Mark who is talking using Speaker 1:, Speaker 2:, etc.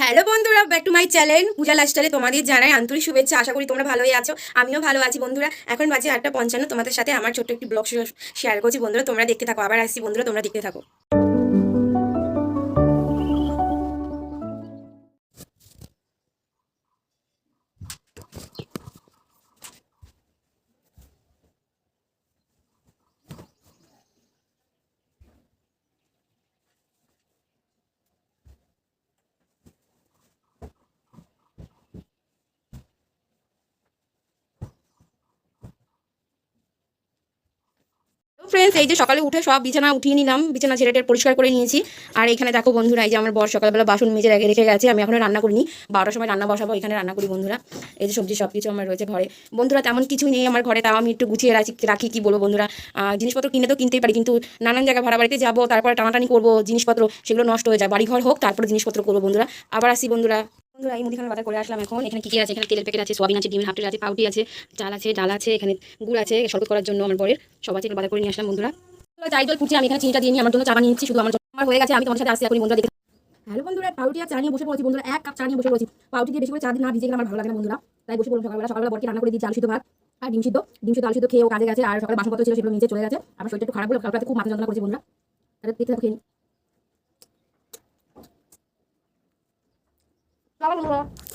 Speaker 1: Hello বন্ধুরা, back to my channel Puja লাস্টারে তোমাদের জানাই আন্তরিক শুভেচ্ছা। আশা করি তোমরা ভালোই আছো। আমিও ভালো আছি বন্ধুরা। এখন বাজে আটটা পঞ্চান্ন। তোমাদের সাথে আমার ছোট্ট একটি ব্লগ শেয়ার করছি। বন্ধুরা, তোমরা দেখতে থাকো। আবার আসছি বন্ধুরা, তোমরা দেখতে থাকো। ফ্রেন্ডস এই যে সকালে উঠে সব বিছানা উঠিয়ে নিলাম, বিছানা ছেড়েটের পরিষ্কার করে নিয়েছি। আর এখানে দেখো বন্ধুরা, এই যে আমার বর সকালবেলা বাসন মেজে রেখে রেখে গেছে, আমি এখনও রান্না করিনি। বারোটার সময় রান্না বসাবো, এখানে রান্না করি বন্ধুরা। এই যে সবজি সব কিছু আমার রয়েছে ঘরে। বন্ধুরা, তেমন কিছুই নেই আমার ঘরে, তাও আমি একটু গুছিয়ে রাখি রাখি, কি বলব বন্ধুরা? জিনিসপত্র কিনে তো কিনতেই পারি, কিন্তু নানান জায়গায় ভাড়া বাড়িতে যাব, তারপরে টানাটানি করব, জিনিসপত্র, সেগুলো নষ্ট হয়ে যায়। বাড়ি ঘর হোক, তারপরে জিনিসপত্র করব বন্ধুরা। আবার আসি বন্ধুরা। বন্ধুরা, এই মুদিখানা বাজার করে আসলাম এখন। এখানে কি কি আছে? এখানে তেলের প্যাকেট আছে, সোয়াবিন আছে, ডিমের হাফটের আছে পাউটি আছে, চাল আছে, ডাল আছে, এখানে গুড় আছে, শরবত করার জন্য আমার বরের। সব আছে বাজার করে নিয়ে আসলাম বন্ধুরা। চাই জল ফুটছে আমি এখানে চিনিটা দিয়ে নিয়ে আমার জন্য চা বানিয়ে নিচ্ছি, শুধু আমার আমার হয়ে গেছে, আমি তোমার সাথে আসছি এখন বন্ধুরা, দেখে হ্যালো বন্ধুরা পাউটি আর চা নিয়ে বসে পড়েছি বন্ধুরা, এক কাপ চা নিয়ে বসে পড়েছি। পাউটি দিয়ে বেশি করে চা না ভিজে গেলে আমার ভালো লাগে না বন্ধুরা। তাই বসে পড়লাম সকালবেলা। সকালবেলা বরকে রান্না করে দিয়েছি, আলু সিদ্ধ ভাত আর ডিম সিদ্ধ। ডিম সিদ্ধ, আলু সিদ্ধ খেয়ে ও কাজে গেছে, আর সকালে বাসনপত্র ছিল, সেগুলো নিচে চলে গেছে। আমার শরীরটা একটু খারাপ কালকে খুব মাথা যন্ত্রণা করেছি বন্ধুরা। তাহলে দেখতে খেয়ে নিই। চলো বন্ধুরা